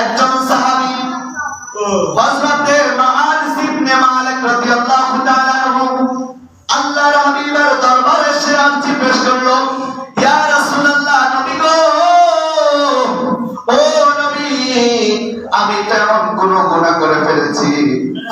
একজন সাহাবী ইবনে মালিক রাদিয়াল্লাহু তাআলা আনহু আল্লাহর হাবিবের দরবারে পেশ ইয়া রাসূলুল্লাহ, নবী গো! ও নবী, আমি তো এমন কোন গুনাহ করে ফেলেছি।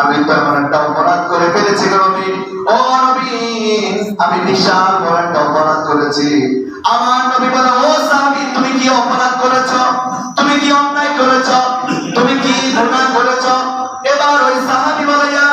আমি একটা অপরাধ করে ফেলেছি নবী। ও নবী, আমি বিশাল বড় একটা অপরাধ করেছি। আমার নবী বলে, ও সাহাবী, তুমি কি অপরাধ করেছ? তুমি কি অন্যায় করেছ? তুমি কি গুণা করেছ? এবার ওই সাহাবি বলে, ইয়া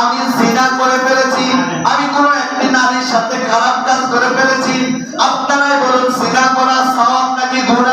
আমি জিনা করে ফেলেছি। আমি কোন একটি নারীর সাথে খারাপ কাজ করে ফেলেছি। আপনারাই বলুন, জিনা করা সওয়াব নাকি গুনাহ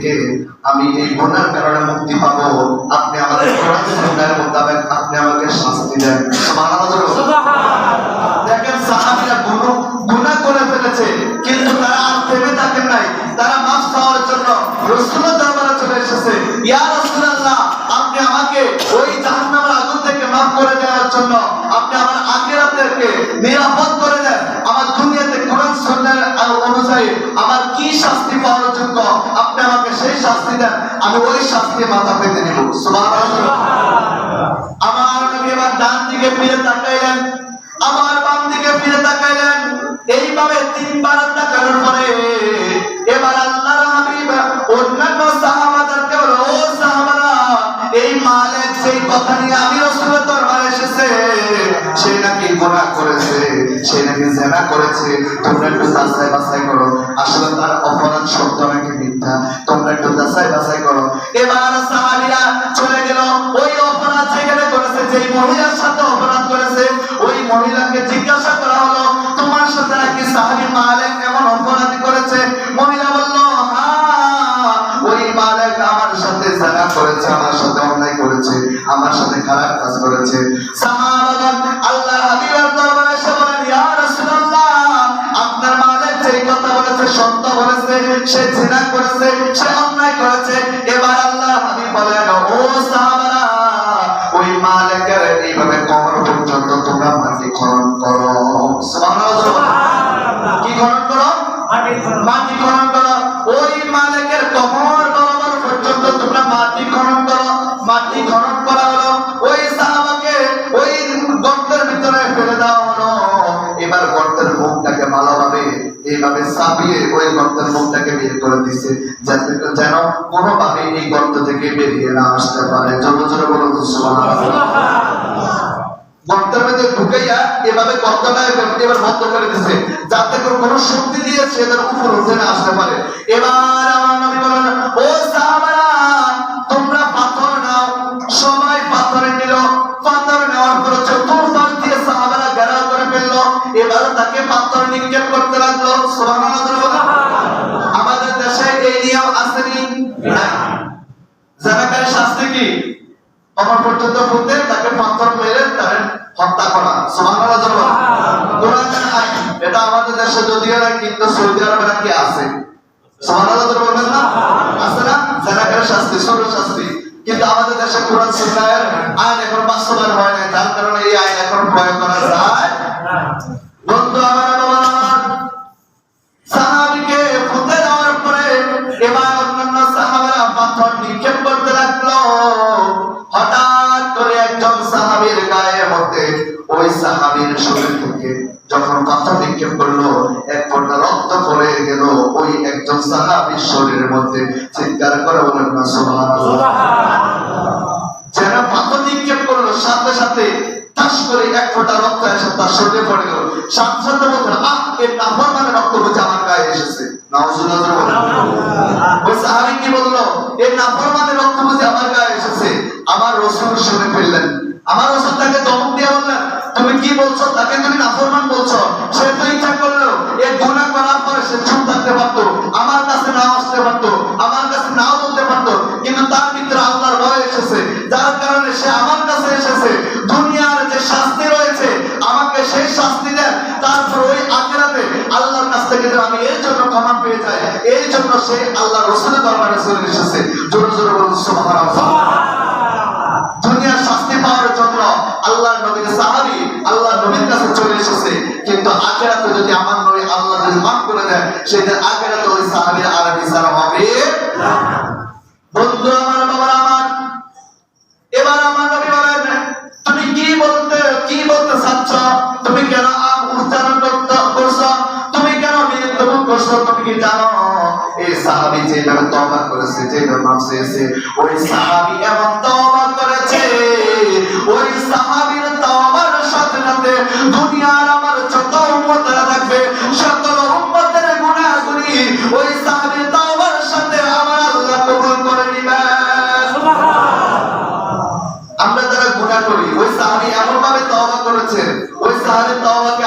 থেকে আমি এই গুনার কারণে মুক্তি পাবো আপনি আমাদের সুন্নাহর মোতাবেক আপনি আমাকে শাস্তি দেন। দেখেন সাহাবীরা গুনাহ করে ফেলেছে কিন্তু তারা আর থেমে থাকেন নাই। তারা মাফ জন্য রাসূলের দরবারে চলে এসেছে। ইয়া রাসূলুল্লাহ আপনি আমাকে ওই জাহান্নামের আগুন থেকে মাফ করে দেওয়ার জন্য আপনি আমার আখিরাতকে নিরাপদ করে দেন। আমার দুনিয়াতে কোরআন অনুযায়ী আমার কি শাস্তি পাওয়ার আমি ওই শাস্তি মাথা পেতে নিব। আমার নবী এবার ডান দিকে ফিরে তাকাইলেন, আমার বাম দিকে ফিরে তাকাইলেন। এইভাবে তিনবার তাকানোর পরে এবার আল্লাহর হাবিব অন্যান্য সাহাবাদেরকে বলে, ও সাহাবারা, এই মালেক সেই কথা নিয়ে আমি রাসূলের দরবারে এসেছে, সে নাকি গুনাহ করেছে, সে নাকি জেনা করেছে। তোমরা একটু যাচাই বাছাই করো। করেছে, আমার সাথে অন্যায় করেছে, আমার সাথে খারাপ কাজ করেছে। আল্লাহ সে করেছে, সে অন্যায় করেছে। এবার আল্লাহ বলেন, ও সাহাবারা, ওই মালিকের এইভাবে কবর পর্যন্ত তোমরা মাটি খনন করো এইভাবে চাপিয়ে ওই গর্তের মুখটাকে বের করে দিছে, যাতে যেন কোনোভাবে এই গর্ত থেকে বেরিয়ে না আসতে পারে। জোরে জোরে ঢুকাইয়া এভাবে যাতে করে কোনো শক্তি দিয়ে সে উপর উঠে আসতে পারে। এবার আমার বলেন, ও নিক্ষেপ করতে লাগল আমাদের দেশে এই নিয়ম আসেনি জানাকারী শাস্তি কি? কবর পর্যন্ত ফুটে তাকে পাথর মেরে তাকে হত্যা করা। সুবহানাল্লাহ আইন, এটা আমাদের দেশে যদিও না কিন্তু সৌদি আরবে নাকি আছে। আমাদের দেশে কোরআন সুন্নাহের আইন এখন বাস্তবায়ন হয় না যার কারণে এই আইন এখন প্রয়োগ করা যায়। বন্ধু, আমার সাথে সাথে তাস করে এক ফোঁটা রক্ত এসে তার শরীরে পড়ে গেল। সাথে সাথে বলছেন আহ এর নাফর মানে রক্ত বলছে আমার গায়ে এসেছে। সাহাবী কি বলল? এর নাফর মানে রক্ত বলছে আমার গায়ে এসেছে। আমার রসুল শুনে ফেললেন। আমার রসুন তাকে দমক দিয়ে বললেন, তুমি কি বলছো? তাকে তুমি নাফরমান পেয়ে যাই এই জন্য সে আল্লাহ রসুলের দরবারে চলে এসেছে। জোরে জোরে দুনিয়ার শাস্তি পাওয়ার জন্য আল্লাহ নবীর সাহাবি আল্লাহ নবীর কাছে চলে এসেছে। কিন্তু আখেরাতে যদি আমার নবী আল্লাহ যদি মাফ করে দেন, সেদিন আখেরাতে ওই সাহাবির যেভাবে তওবা করেছে, যেভাবে মাফ চেয়েছে ওই সাহাবী এমন তওবা করেছে, ওই সাহাবীর তওবার সাথে সাথে দুনিয়ার আমার যত উম্মতরা থাকবে, সকল উম্মতের গুনাহগুলি ওই সাহাবীর তওবার সাথে আমার আল্লাহ কবুল করে নিবেন আমরা যারা গুনাহ করি, ওই সাহাবী এমন ভাবে তওবা করেছেন ওই সাহাবীর তওবাকে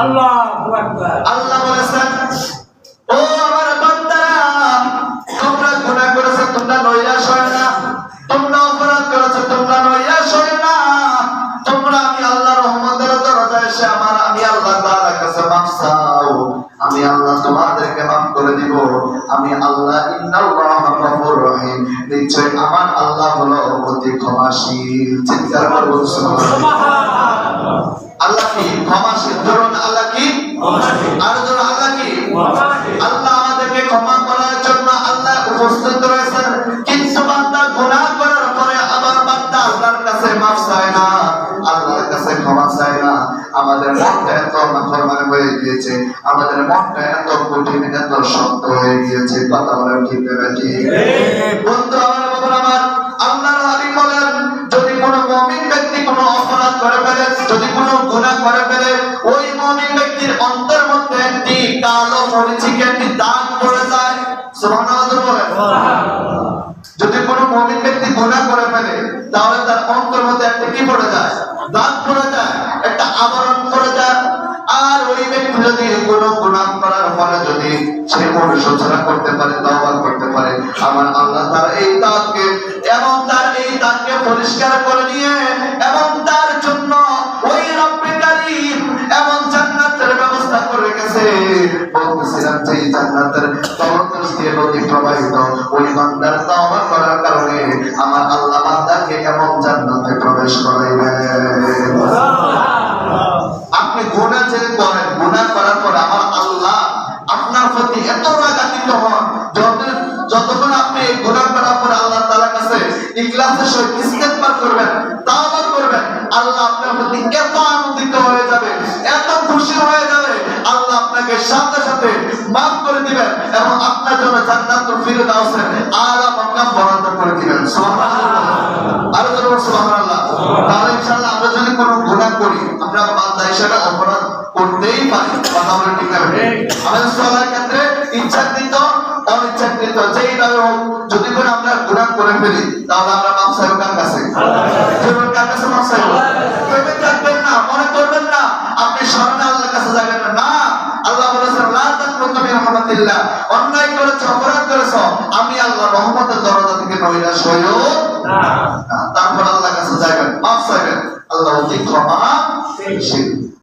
আল্লাহু আল্লাহ বলেছেন ও আমার বান্দারা তোমরা গুনাহ করেছ তোমরা নৈরাশ হয় না। তোমরা অপরাধ করেছ তোমরা নৈরাশ হয় না। তোমরা আমি আল্লাহ রহমতের দরজা এসে আমার আমি আল্লাহ তাআলার কাছে মাফ চাও। আমি আল্লাহ তোমাদেরকে মাফ করে দিব। আমি আল্লাহ ইন্নাল্লাহা গফুর রহিম। নিশ্চয় আমার আল্লাহ হলো অতি ক্ষমাশীল। চিৎকার সুবহানাল্লাহ। আল্লাহ কি ক্ষমাশীল আর ধরুন আল্লাহ আল্লাহ আমাদেরকে ক্ষমা করার জন্য আল্লাহ উপস্থিত রয়েছেন। কিন্তু বান্দা গুনাহ করার পরে আবার বান্দা আল্লাহর কাছে মাফ চায় না আল্লাহর কাছে ক্ষমা চায় না। আমাদের মনটা এত নাফরমানি হয়ে গিয়েছে আমাদের মনটা এত কঠিন এত শক্ত হয়ে গিয়েছে। কথা বলে ঠিক না ঠিক। বন্ধু আমার বাবা আমার আল্লাহর হাবিব বলেন যদি কোনো মুমিন ব্যক্তি কোনো অপরাধ করে ফেলে যদি কোনো গুনাহ করে ফেলে মরিচিকে একটি দাগ পড়ে যায়? যদি কোনো মুমিন ব্যক্তি গুনাহ করে ফেলে তাহলে তার অন্তর মধ্যে একটা কি পড়ে যায়? দাগ পড়ে যায় একটা আবরণ পড়ে যায়। আর ওই ব্যক্তি যদি কোনো গুনাহ করার ফলে যদি সে অনুশোচনা করতে পারে তওবা করতে পারে আমার আল্লাহ তার এই দাগকে এবং তার এই দাগকে পরিষ্কার করে নিয়ে এবং তার জন্য বলতেছিলাম যে জান্নাতের তলদেশ দিয়ে নদী প্রবাহিত ওই বান্দার তওবা করার কারণে আমার আল্লাহ বান্দাকে এমন জান্নাতে প্রবেশ করাইবেন আপনি গুণা যে করেন গুণা করার পরে আমার আল্লাহ আপনার প্রতি এত রাগান্বিত হন যত যতক্ষণ আপনি এই গুণা করার পরে আল্লাহ তাআলার কাছে ইখলাসের সহিত ইস্তেগফার করবেন তাওবা করবেন আল্লাহ আপনার প্রতি এত আনন্দিত হয়ে সাথে সাথে মাফ করে দিবেন এবং আপনার জন্য জান্নাতুল ফিরদাউসের আলা মাকাম বরাদ্দ করে দিবেন। সুবহানাল্লাহ। আরও সুবহানাল্লাহ। তাহলে ইনশাআল্লাহ আমরা যদি কোনো গুনাহ করি, আমরা বান্দা হিসেবে অপরাধ করতেই পারি। কথা ঠিক না আমাদের চলার ক্ষেত্রে ইচ্ছাকৃত, অনিচ্ছাকৃত হোক, যদি করে আমরা গুনাহ করে ফেলি, তাহলে আমরা চাইব কার কাছে? রাহমাতিল্লাহ অন্যায় করেছ অপরাধ করেছ আমি আল্লাহ রহমতের দরজা থেকে নৈরাশ হইও না। তারপর আল্লাহ কাছে যাবেন মাফ চাইবেন। আল্লাহ ক্ষমা